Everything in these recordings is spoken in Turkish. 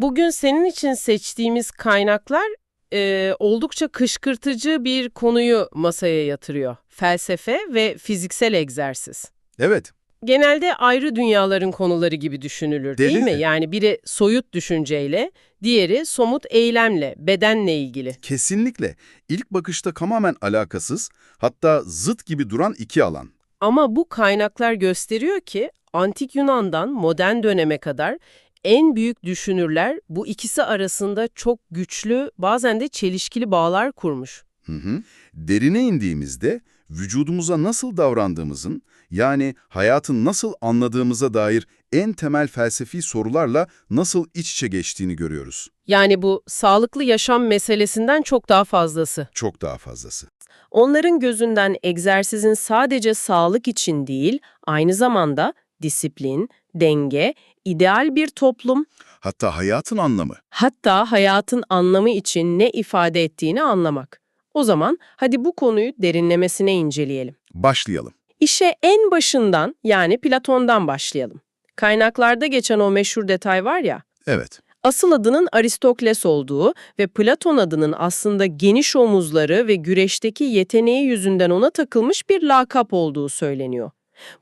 Bugün senin için seçtiğimiz kaynaklar e, oldukça kışkırtıcı bir konuyu masaya yatırıyor. Felsefe ve fiziksel egzersiz. Evet, Genelde ayrı dünyaların konuları gibi düşünülür değil Değil mi? mi? Yani biri soyut düşünceyle, diğeri somut eylemle, bedenle ilgili. kesinlikle. İlk bakışta tamamen alakasız, hatta zıt gibi duran iki alan. Ama bu kaynaklar gösteriyor ki antik Yunan'dan modern döneme kadar en büyük düşünürler bu ikisi arasında çok güçlü, bazen de çelişkili bağlar kurmuş. Hı hı. Derine indiğimizde vücudumuza nasıl davrandığımızın, yani hayatın nasıl anladığımıza dair en temel felsefi sorularla nasıl iç içe geçtiğini görüyoruz. Yani bu sağlıklı yaşam meselesinden çok daha fazlası. Çok daha fazlası. Onların gözünden egzersizin sadece sağlık için değil, aynı zamanda disiplin, denge, ideal bir toplum, Hatta hayatın anlamı. hatta hayatın anlamı için ne ifade ettiğini anlamak. O zaman hadi bu konuyu derinlemesine inceleyelim. Başlayalım. İşe en başından yani Platon'dan başlayalım. Kaynaklarda geçen o meşhur detay var ya, Evet. asıl adının Aristokles olduğu ve Platon adının aslında geniş omuzları ve güreşteki yeteneği yüzünden ona takılmış bir lakap olduğu söyleniyor.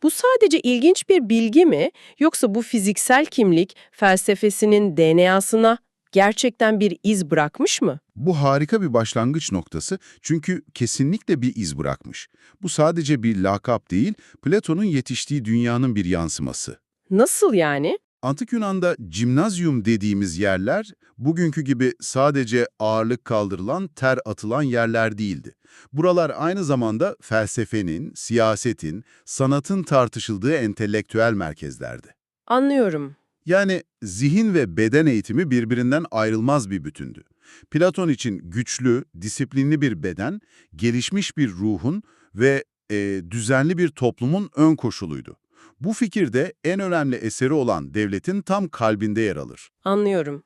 Bu sadece ilginç bir bilgi mi yoksa bu fiziksel kimlik felsefesinin DNA'sına gerçekten bir iz bırakmış mı? Bu harika bir başlangıç noktası çünkü kesinlikle bir iz bırakmış. Bu sadece bir lakap değil, Platon'un yetiştiği dünyanın bir yansıması. Nasıl yani? Antik Yunan'da cimnazyum dediğimiz yerler, bugünkü gibi sadece ağırlık kaldırılan, ter atılan yerler değildi. Buralar aynı zamanda felsefenin, siyasetin, sanatın tartışıldığı entelektüel merkezlerdi. Anlıyorum. Yani zihin ve beden eğitimi birbirinden ayrılmaz bir bütündü. Platon için güçlü, disiplinli bir beden, gelişmiş bir ruhun ve e, düzenli bir toplumun ön koşuluydu. Bu fikir de en önemli eseri olan devletin tam kalbinde yer alır. Anlıyorum.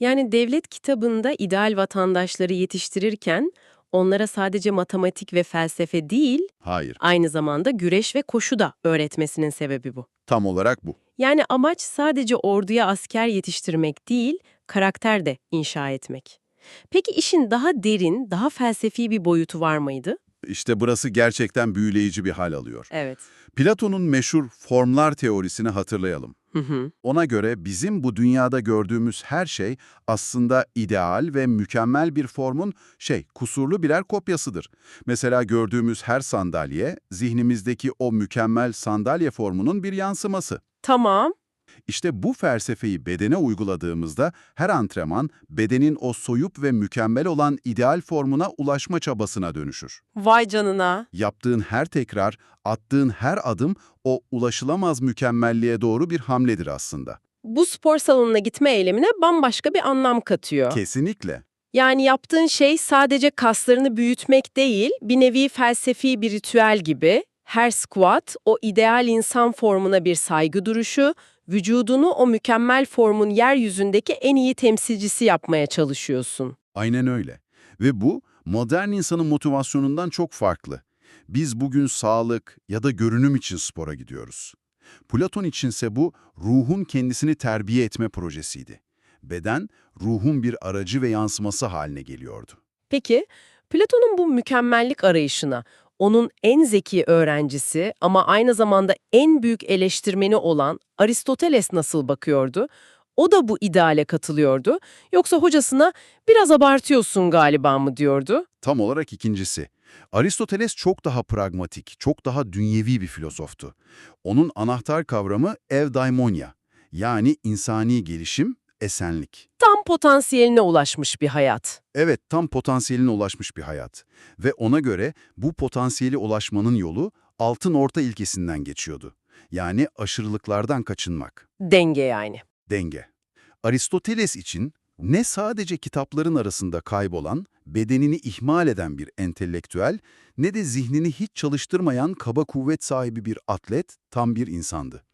Yani devlet kitabında ideal vatandaşları yetiştirirken onlara sadece matematik ve felsefe değil, Hayır, aynı zamanda güreş ve koşu da öğretmesinin sebebi bu. tam olarak bu. Yani amaç sadece orduya asker yetiştirmek değil, karakter de inşa etmek. Peki işin daha derin, daha felsefi bir boyutu var mıydı? İşte burası gerçekten büyüleyici bir hal alıyor. Evet. Platon'un meşhur formlar teorisini hatırlayalım. Hı hı. Ona göre bizim bu dünyada gördüğümüz her şey aslında ideal ve mükemmel bir formun şey, kusurlu birer kopyasıdır. Mesela gördüğümüz her sandalye, zihnimizdeki o mükemmel sandalye formunun bir yansıması. Tamam. İşte bu felsefeyi bedene uyguladığımızda her antrenman bedenin o soyup ve mükemmel olan ideal formuna ulaşma çabasına dönüşür. Vay canına. Yaptığın her tekrar, attığın her adım o ulaşılamaz mükemmelliğe doğru bir hamledir aslında. Bu spor salonuna gitme eylemine bambaşka bir anlam katıyor. Kesinlikle. Yani yaptığın şey sadece kaslarını büyütmek değil, bir nevi felsefi bir ritüel gibi. Her squat o ideal insan formuna bir saygı duruşu, vücudunu o mükemmel formun yeryüzündeki en iyi temsilcisi yapmaya çalışıyorsun. Aynen öyle. Ve bu modern insanın motivasyonundan çok farklı. Biz bugün sağlık ya da görünüm için spora gidiyoruz. Platon içinse bu ruhun kendisini terbiye etme projesiydi. Beden, ruhun bir aracı ve yansıması haline geliyordu. Peki, Platon'un bu mükemmellik arayışına, onun en zeki öğrencisi ama aynı zamanda en büyük eleştirmeni olan Aristoteles nasıl bakıyordu? O da bu ideale katılıyordu. Yoksa hocasına biraz abartıyorsun galiba mı diyordu? Tam olarak ikincisi. Aristoteles çok daha pragmatik, çok daha dünyevi bir filozoftu. Onun anahtar kavramı evdaimonia, yani insani gelişim, esenlik. Tam potansiyeline ulaşmış bir hayat. Evet, tam potansiyeline ulaşmış bir hayat. Ve ona göre bu potansiyeli ulaşmanın yolu altın orta ilkesinden geçiyordu. Yani aşırılıklardan kaçınmak, Denge yani. denge. Aristoteles için ne sadece kitapların arasında kaybolan, bedenini ihmal eden bir entelektüel, ne de zihnini hiç çalıştırmayan kaba kuvvet sahibi bir atlet, tam bir insandı.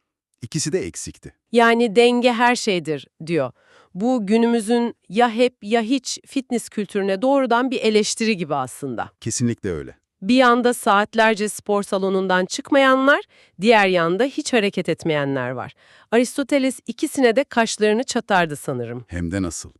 İkisi de eksikti. Yani denge her şeydir diyor. Bu günümüzün ya hep ya hiç fitness kültürüne doğrudan bir eleştiri gibi aslında. Kesinlikle öyle. Bir yanda saatlerce spor salonundan çıkmayanlar, diğer yanda hiç hareket etmeyenler var. Aristoteles ikisine de kaşlarını çatardı sanırım. Hem de nasıl?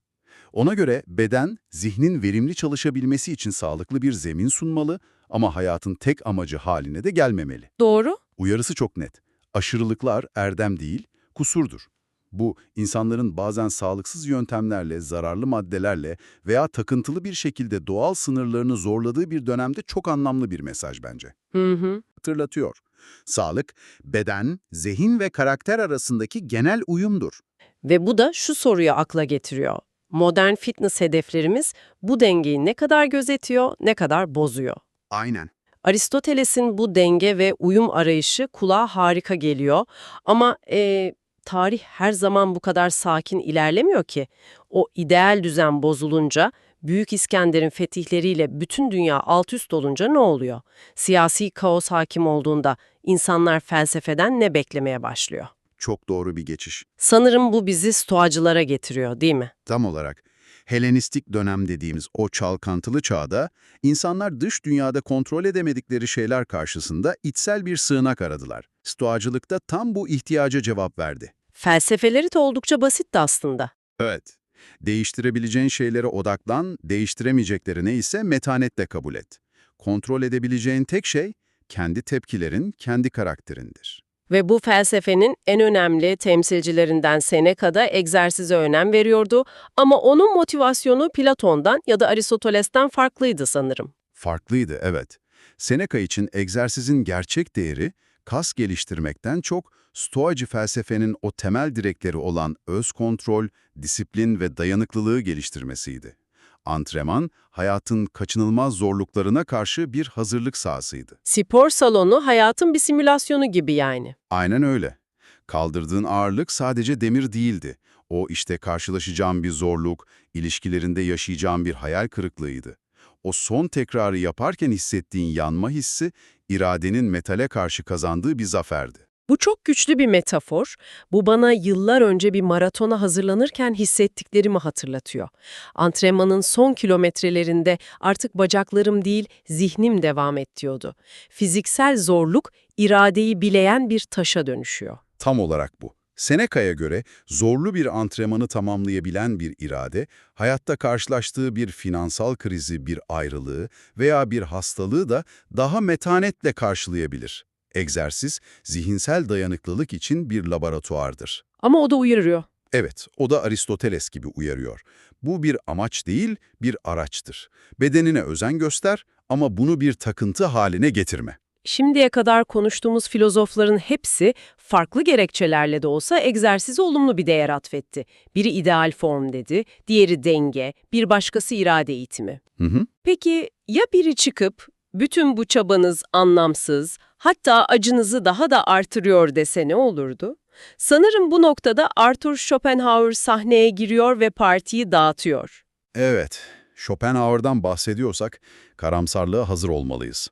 Ona göre beden, zihnin verimli çalışabilmesi için sağlıklı bir zemin sunmalı ama hayatın tek amacı haline de gelmemeli. Doğru. Uyarısı çok net. Aşırılıklar erdem değil, kusurdur. Bu, insanların bazen sağlıksız yöntemlerle, zararlı maddelerle veya takıntılı bir şekilde doğal sınırlarını zorladığı bir dönemde çok anlamlı bir mesaj bence. Hı hı. Hatırlatıyor. Sağlık, beden, zihin ve karakter arasındaki genel uyumdur. Ve bu da şu soruyu akla getiriyor. Modern fitness hedeflerimiz bu dengeyi ne kadar gözetiyor, ne kadar bozuyor? Aynen. Aristoteles'in bu denge ve uyum arayışı kulağa harika geliyor ama e, tarih her zaman bu kadar sakin ilerlemiyor ki. O ideal düzen bozulunca, Büyük İskender'in fetihleriyle bütün dünya alt üst olunca ne oluyor? Siyasi kaos hakim olduğunda insanlar felsefeden ne beklemeye başlıyor? Çok doğru bir geçiş. Sanırım bu bizi stoacılara getiriyor, değil mi? Tam olarak Helenistik dönem dediğimiz o çalkantılı çağda insanlar dış dünyada kontrol edemedikleri şeyler karşısında içsel bir sığınak aradılar. Stoacılıkta tam bu ihtiyaca cevap verdi. Felsefeleri de oldukça basitti aslında. Evet. Değiştirebileceğin şeylere odaklan, değiştiremeyecekleri neyse metanetle kabul et. Kontrol edebileceğin tek şey kendi tepkilerin, kendi karakterindir. Ve bu felsefenin en önemli temsilcilerinden Seneca da egzersize önem veriyordu ama onun motivasyonu Platon'dan ya da Aristoteles'ten farklıydı sanırım. Farklıydı, evet. Seneca için egzersizin gerçek değeri, kas geliştirmekten çok Stoacı felsefenin o temel direkleri olan öz kontrol, disiplin ve dayanıklılığı geliştirmesiydi. Antrenman, hayatın kaçınılmaz zorluklarına karşı bir hazırlık sahasıydı. Spor salonu hayatın bir simülasyonu gibi yani. Aynen öyle. Kaldırdığın ağırlık sadece demir değildi. O işte karşılaşacağın bir zorluk, ilişkilerinde yaşayacağın bir hayal kırıklığıydı. O son tekrarı yaparken hissettiğin yanma hissi, iradenin metale karşı kazandığı bir zaferdi. Bu çok güçlü bir metafor. Bu bana yıllar önce bir maratona hazırlanırken hissettiklerimi hatırlatıyor. Antrenmanın son kilometrelerinde artık bacaklarım değil, zihnim devam et diyordu. Fiziksel zorluk iradeyi bileyen bir taşa dönüşüyor. Tam olarak bu. Seneca'ya göre zorlu bir antrenmanı tamamlayabilen bir irade, hayatta karşılaştığı bir finansal krizi, bir ayrılığı veya bir hastalığı da daha metanetle karşılayabilir. Egzersiz, zihinsel dayanıklılık için bir laboratuvardır. Ama o da uyarıyor. Evet, o da Aristoteles gibi uyarıyor. Bu bir amaç değil, bir araçtır. Bedenine özen göster ama bunu bir takıntı haline getirme. Şimdiye kadar konuştuğumuz filozofların hepsi farklı gerekçelerle de olsa egzersize olumlu bir değer atfetti. Biri ideal form dedi, diğeri denge, bir başkası irade eğitimi. Hı hı. Peki ya biri çıkıp bütün bu çabanız anlamsız, hatta acınızı daha da artırıyor dese ne olurdu? Sanırım bu noktada Arthur Schopenhauer sahneye giriyor ve partiyi dağıtıyor. Evet, Schopenhauer'dan bahsediyorsak karamsarlığa hazır olmalıyız.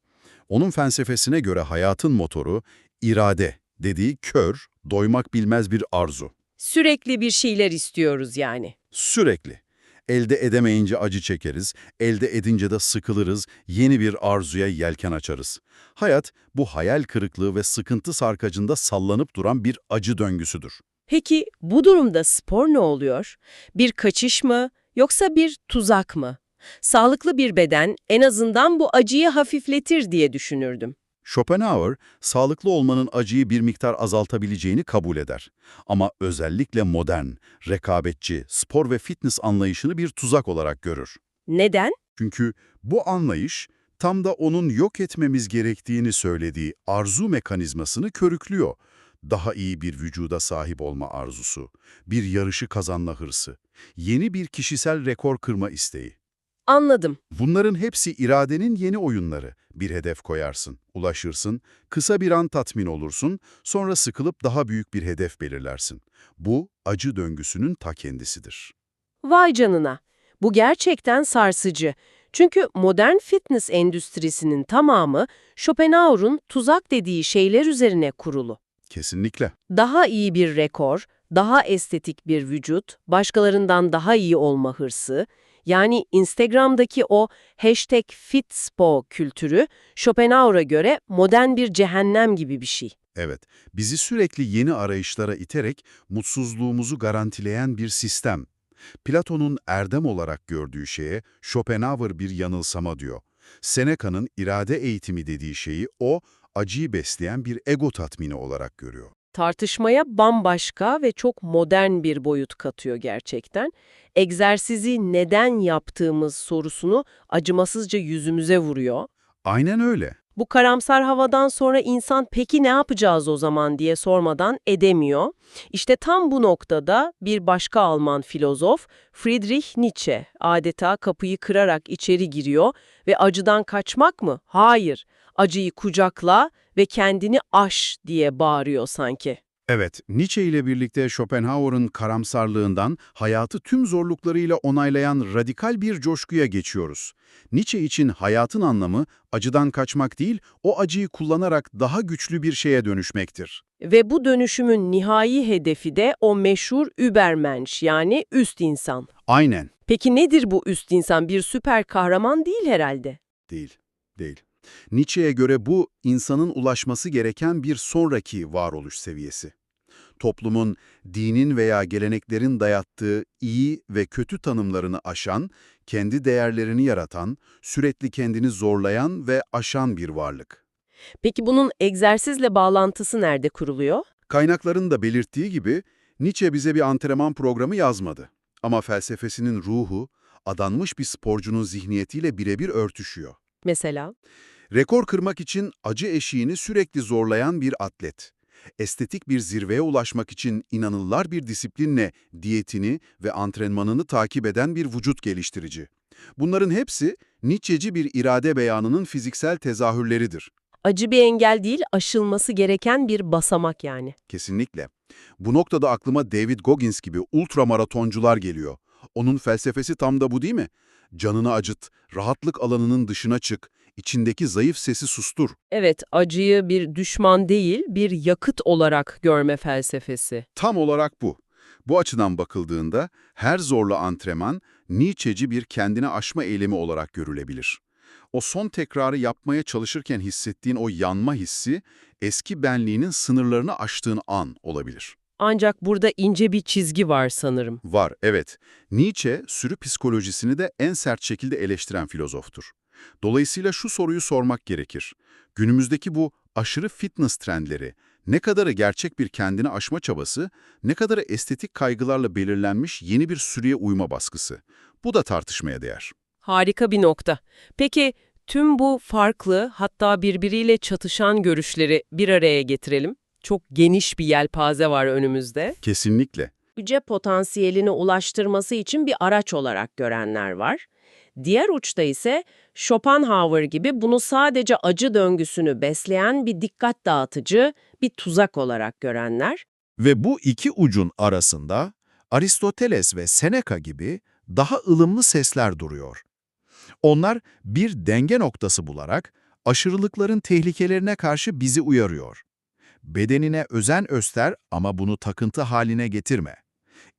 Onun felsefesine göre hayatın motoru, irade dediği kör, doymak bilmez bir arzu. Sürekli bir şeyler istiyoruz yani. Sürekli. Elde edemeyince acı çekeriz, elde edince de sıkılırız, yeni bir arzuya yelken açarız. Hayat, bu hayal kırıklığı ve sıkıntı sarkacında sallanıp duran bir acı döngüsüdür. Peki bu durumda spor ne oluyor? Bir kaçış mı yoksa bir tuzak mı? Sağlıklı bir beden en azından bu acıyı hafifletir diye düşünürdüm. Schopenhauer, sağlıklı olmanın acıyı bir miktar azaltabileceğini kabul eder. Ama özellikle modern, rekabetçi, spor ve fitness anlayışını bir tuzak olarak görür. Neden? Çünkü bu anlayış, tam da onun yok etmemiz gerektiğini söylediği arzu mekanizmasını körüklüyor. Daha iyi bir vücuda sahip olma arzusu, bir yarışı kazanma hırsı, yeni bir kişisel rekor kırma isteği. Anladım. Bunların hepsi iradenin yeni oyunları. Bir hedef koyarsın, ulaşırsın, kısa bir an tatmin olursun, sonra sıkılıp daha büyük bir hedef belirlersin. Bu, acı döngüsünün ta kendisidir. Vay canına. Bu gerçekten sarsıcı. Çünkü modern fitness endüstrisinin tamamı Schopenhauer'un tuzak dediği şeyler üzerine kurulu. Kesinlikle. Daha iyi bir rekor, daha estetik bir vücut, başkalarından daha iyi olma hırsı, Yani Instagram'daki o hashtag fitspo kültürü Schopenhauer'a göre modern bir cehennem gibi bir şey. Evet, bizi sürekli yeni arayışlara iterek mutsuzluğumuzu garantileyen bir sistem. Platon'un erdem olarak gördüğü şeye Schopenhauer bir yanılsama diyor. Seneca'nın irade eğitimi dediği şeyi o, acıyı besleyen bir ego tatmini olarak görüyor. Tartışmaya bambaşka ve çok modern bir boyut katıyor gerçekten. Egzersizi neden yaptığımız sorusunu acımasızca yüzümüze vuruyor. Aynen öyle. Bu karamsar havadan sonra insan peki ne yapacağız o zaman diye sormadan edemiyor. İşte tam bu noktada bir başka Alman filozof Friedrich Nietzsche adeta kapıyı kırarak içeri giriyor ve acıdan kaçmak mı? Hayır. Acıyı kucakla ve kendini aş diye bağırıyor sanki. Evet, Nietzsche ile birlikte Schopenhauer'ın karamsarlığından hayatı tüm zorluklarıyla onaylayan radikal bir coşkuya geçiyoruz. Nietzsche için hayatın anlamı acıdan kaçmak değil, o acıyı kullanarak daha güçlü bir şeye dönüşmektir. Ve bu dönüşümün nihai hedefi de o meşhur Übermensch yani üst insan. Aynen. Peki nedir bu üst insan? Bir süper kahraman değil herhalde. Değil, değil. Nietzsche'ye göre bu, insanın ulaşması gereken bir sonraki varoluş seviyesi. Toplumun, dinin veya geleneklerin dayattığı iyi ve kötü tanımlarını aşan, kendi değerlerini yaratan, sürekli kendini zorlayan ve aşan bir varlık. Peki bunun egzersizle bağlantısı nerede kuruluyor? Kaynakların da belirttiği gibi, Nietzsche bize bir antrenman programı yazmadı. Ama felsefesinin ruhu, adanmış bir sporcunun zihniyetiyle birebir örtüşüyor. Mesela? Rekor kırmak için acı eşiğini sürekli zorlayan bir atlet. Estetik bir zirveye ulaşmak için inanıllar bir disiplinle diyetini ve antrenmanını takip eden bir vücut geliştirici. Bunların hepsi Nietzsche'ci bir irade beyanının fiziksel tezahürleridir. Acı bir engel değil, aşılması gereken bir basamak yani. Kesinlikle. Bu noktada aklıma David Goggins gibi ultramaratoncular geliyor. Onun felsefesi tam da bu değil mi? Canını acıt, rahatlık alanının dışına çık, içindeki zayıf sesi sustur. Evet, acıyı bir düşman değil, bir yakıt olarak görme felsefesi. Tam olarak bu. Bu açıdan bakıldığında her zorlu antrenman Nietzsche'ci bir kendine aşma eylemi olarak görülebilir. O son tekrarı yapmaya çalışırken hissettiğin o yanma hissi eski benliğinin sınırlarını aştığın an olabilir. Ancak burada ince bir çizgi var sanırım. Var, evet. Nietzsche sürü psikolojisini de en sert şekilde eleştiren filozoftur. Dolayısıyla şu soruyu sormak gerekir. Günümüzdeki bu aşırı fitness trendleri ne kadarı gerçek bir kendini aşma çabası, ne kadarı estetik kaygılarla belirlenmiş yeni bir sürüye uyma baskısı. Bu da tartışmaya değer. Harika bir nokta. Peki tüm bu farklı hatta birbiriyle çatışan görüşleri bir araya getirelim. Çok geniş bir yelpaze var önümüzde. Kesinlikle. Yüce potansiyelini ulaştırması için bir araç olarak görenler var. Diğer uçta ise Schopenhauer gibi bunu sadece acı döngüsünü besleyen bir dikkat dağıtıcı, bir tuzak olarak görenler. Ve bu iki ucun arasında Aristoteles ve Seneca gibi daha ılımlı sesler duruyor. Onlar bir denge noktası bularak aşırılıkların tehlikelerine karşı bizi uyarıyor. Bedenine özen göster ama bunu takıntı haline getirme.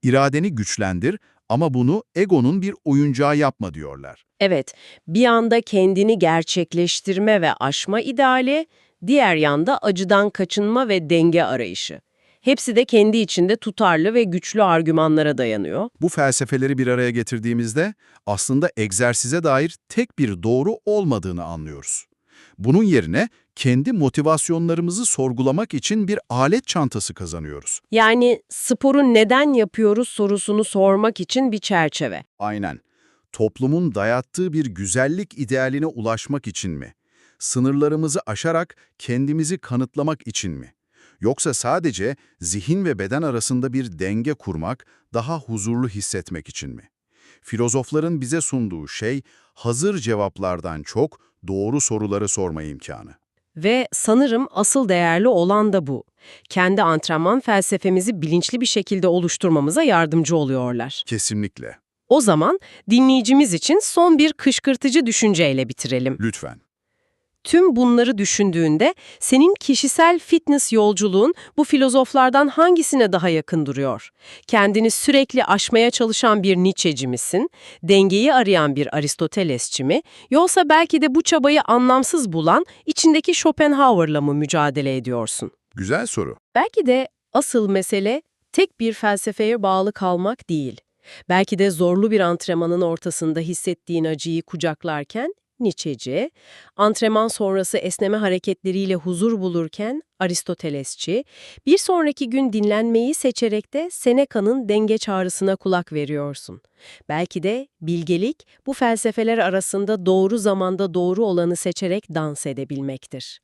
İradeni güçlendir ama bunu egonun bir oyuncağı yapma diyorlar. Evet, bir yanda kendini gerçekleştirme ve aşma ideali, diğer yanda acıdan kaçınma ve denge arayışı. Hepsi de kendi içinde tutarlı ve güçlü argümanlara dayanıyor. Bu felsefeleri bir araya getirdiğimizde aslında egzersize dair tek bir doğru olmadığını anlıyoruz. Bunun yerine kendi motivasyonlarımızı sorgulamak için bir alet çantası kazanıyoruz. Yani sporu neden yapıyoruz sorusunu sormak için bir çerçeve. Aynen. Toplumun dayattığı bir güzellik idealine ulaşmak için mi? Sınırlarımızı aşarak kendimizi kanıtlamak için mi? Yoksa sadece zihin ve beden arasında bir denge kurmak, daha huzurlu hissetmek için mi? Filozofların bize sunduğu şey, hazır cevaplardan çok doğru soruları sorma imkanı. Ve sanırım asıl değerli olan da bu. Kendi antrenman felsefemizi bilinçli bir şekilde oluşturmamıza yardımcı oluyorlar. Kesinlikle. O zaman dinleyicimiz için son bir kışkırtıcı düşünceyle bitirelim. Lütfen. Tüm bunları düşündüğünde senin kişisel fitness yolculuğun bu filozoflardan hangisine daha yakın duruyor? Kendini sürekli aşmaya çalışan bir Nietzsche'ci misin? Dengeyi arayan bir Aristotelesçi mi? Yoksa belki de bu çabayı anlamsız bulan içindeki Schopenhauer'la mı mücadele ediyorsun? Güzel soru. Belki de asıl mesele tek bir felsefeye bağlı kalmak değil. Belki de zorlu bir antrenmanın ortasında hissettiğin acıyı kucaklarken Nietzsche'ci, antrenman sonrası esneme hareketleriyle huzur bulurken Aristotelesçi, bir sonraki gün dinlenmeyi seçerek de Seneca'nın denge çağrısına kulak veriyorsun. Belki de bilgelik bu felsefeler arasında doğru zamanda doğru olanı seçerek dans edebilmektir.